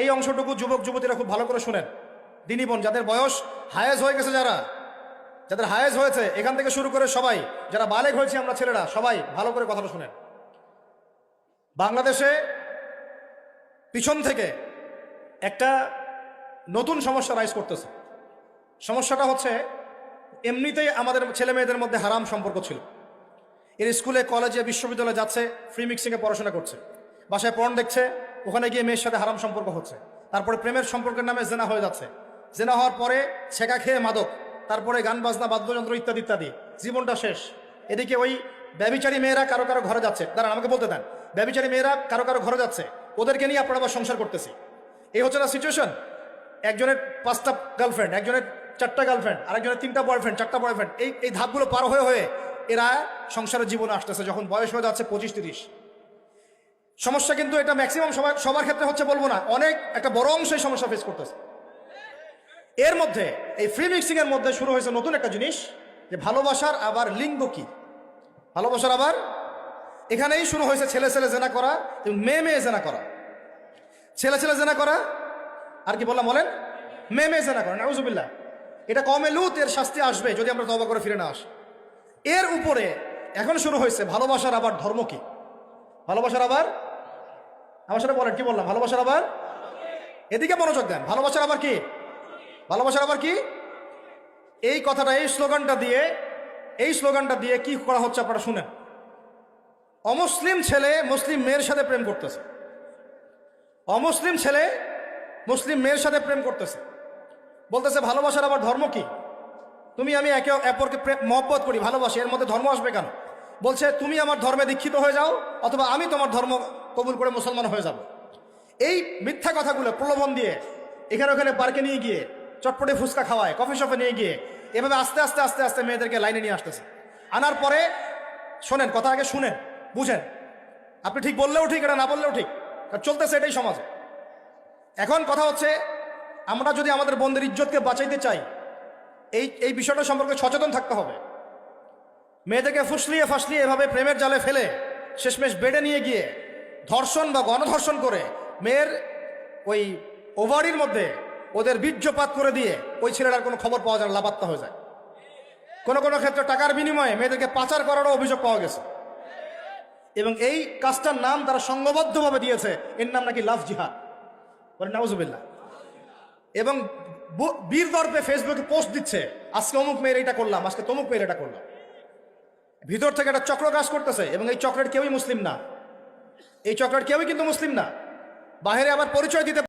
এই অংশটুকু যুবক, যুবতীরা খুব ভালো করে শুনেন। দিনী বোন, যাদের বয়স হায়েজ হয়ে গেছে যারা, যাদের হায়েজ হয়েছে, এখান থেকে শুরু করে সবাই, যারা বালেক হয়েছে আমরা ছেলেরা, সবাই ভালো করে কথাটা শুনেন। বাংলাদেশে পিছন থেকে একটা নতুন সমস্যা রাইজ করতেছে। সমস্যাটা হচ্ছে, এমনিতেই আমাদের ছেলে মেয়েদের মধ্যে হারাম সম্পর্ক ছিল। এর স্কুলে, কলেজে, বিশ্ববিদ্যালয়ে যাচ্ছে ফ্রি মিক্সিংয়ে পড়াশোনা করছে। বাসায় পড়ন দেখছে ওখানে গিয়ে মেয়ের সাথে হারাম সম্পর্ক হচ্ছে। তারপরে প্রেমের সম্পর্কের নামে জেনা হয়ে যাচ্ছে। জেনা হওয়ার পরে ছেঁকা খেয়ে মাদক, তারপরে গান, বাজনা, বাদ্যযন্ত্র ইত্যাদি ইত্যাদি। জীবনটা শেষ। এদিকে ওই ব্যবিচারী মেয়েরা কারও কারও ঘরে যাচ্ছে। দাঁড়ান, আমাকে বলতে দেন। ব্যবিচারী মেয়েরা কারও কারও ঘরে যাচ্ছে। ওদেরকে নিয়ে আপনারা আবার সংসার করতেছি। এই হচ্ছে না সিচুয়েশন একজনের পাঁচটা গার্লফ্রেন্ড একজনের চারটা গার্লফ্রেন্ড আরেকজনের তিনটা বয়ফ্রেন্ড চারটা বয়ফ্রেন্ড এই এই ধাপগুলো পার হয়ে হয়ে এরা সংসারের জীবনে আসতেছে। যখন বয়স হয়ে যাচ্ছে পঁচিশ, তিরিশ। সমস্যা কিন্তু এটা ম্যাক্সিমাম সবার সবার ক্ষেত্রে হচ্ছে বলব না। অনেক, একটা বড় অংশ এই সমস্যা ফেস করতেছে। এর মধ্যে, এই ফ্রি মিক্সিং এর মধ্যে শুরু হয়েছে নতুন একটা জিনিস, যে ভালোবাসার আবার লিঙ্গ কি? ভালোবাসার আবার, এখানেই শুরু হয়েছে ছেলে ছেলে জেনা করা মেয়ে মেয়ে জেনা করা। ছেলে ছেলে জেনা করা, আর কি বললাম বলেন? মেয়ে মেয়ে জেনা করা, নাউজুবিল্লাহ। এটা কমে লুত, এর শাস্তি আসবে যদি আমরা তবা করে ফিরে না আসি। এর উপরে এখন শুরু হয়েছে ভালোবাসার আবার ধর্ম কি? ভালোবাসার আবার আমার সাথে বলেন, কি বললাম? ভালোবাসার আবার? এদিকে মনোযোগ দেন। ভালোবাসার আবার কি? ভালোবাসার আবার কি? এই কথাটা, এই স্লোগানটা দিয়ে, এই স্লোগানটা দিয়ে কি করা হচ্ছে আপনারা শুনেন। অমুসলিম ছেলে মুসলিম মেয়ের সাথে প্রেম করতেছে। অমুসলিম ছেলে মুসলিম মেয়ের সাথে প্রেম করতেছে। বলতেছে, ভালোবাসার আবার ধর্ম কি? তুমি, আমি একে অপরকে মহব্বত করি, ভালোবাসি। এর মধ্যে ধর্ম আসবে কেন? বলছে, তুমি আমার ধর্মে দীক্ষিত হয়ে যাও, অথবা আমি তোমার ধর্ম কবুল করে মুসলমান হয়ে যাব। এই মিথ্যা কথাগুলো প্রলোভন দিয়ে এখানে ওখানে পার্কে নিয়ে গিয়ে চটপটে ফুচকা খাওয়ায় কফি শপে নিয়ে গিয়ে এভাবে আস্তে আস্তে আস্তে আস্তে মেয়েদেরকে লাইনে নিয়ে আসতেছে। আনার পরে শোনেন, কথা আগে শুনেন, বুঝেন। আপনি ঠিক বললেও ঠিক, এটা না বললেও ঠিক চলতেছে এটাই সমাজে। এখন কথা হচ্ছে, আমরা যদি আমাদের বন্ধের ইজ্জতকে বাঁচাইতে চাই, এই এই বিষয়টা সম্পর্কে সচেতন থাকতে হবে। মেয়েদেরকে ফুসলিয়ে ফাসলিয়ে এভাবে প্রেমের জালে ফেলে শেষমেশ বেডে নিয়ে গিয়ে ধর্ষণ বা গণধর্ষণ করে মেয়ের ওই ওভারির মধ্যে ওদের বীর্যপাত করে দিয়ে ওই ছেলেটার কোনো খবর পাওয়া যায় না, লাপাত্তা হয়ে যায়। কোনো কোনো ক্ষেত্রে টাকার বিনিময়ে মেয়েদেরকে পাচার করারও অভিযোগ পাওয়া গেছে। এবং এই কাজটার নাম তারা সংঘবদ্ধভাবে দিয়েছে, এর নাম নাকি লাভ জিহাদ। বলে নাউজুবিল্লাহ। এবং বীর দর্পে ফেসবুকে পোস্ট দিচ্ছে, আজকে অমুক মেয়ের এটা করলাম, আজকে তমুক মেয়ের এটা করলাম। ভিতর থেকে একটা চক্র কাজ করতেছে এবং এই চক্রের কেউই মুসলিম না। এই চক্রের কেউই কিন্তু মুসলিম না। বাহিরে আবার পরিচয় দিতে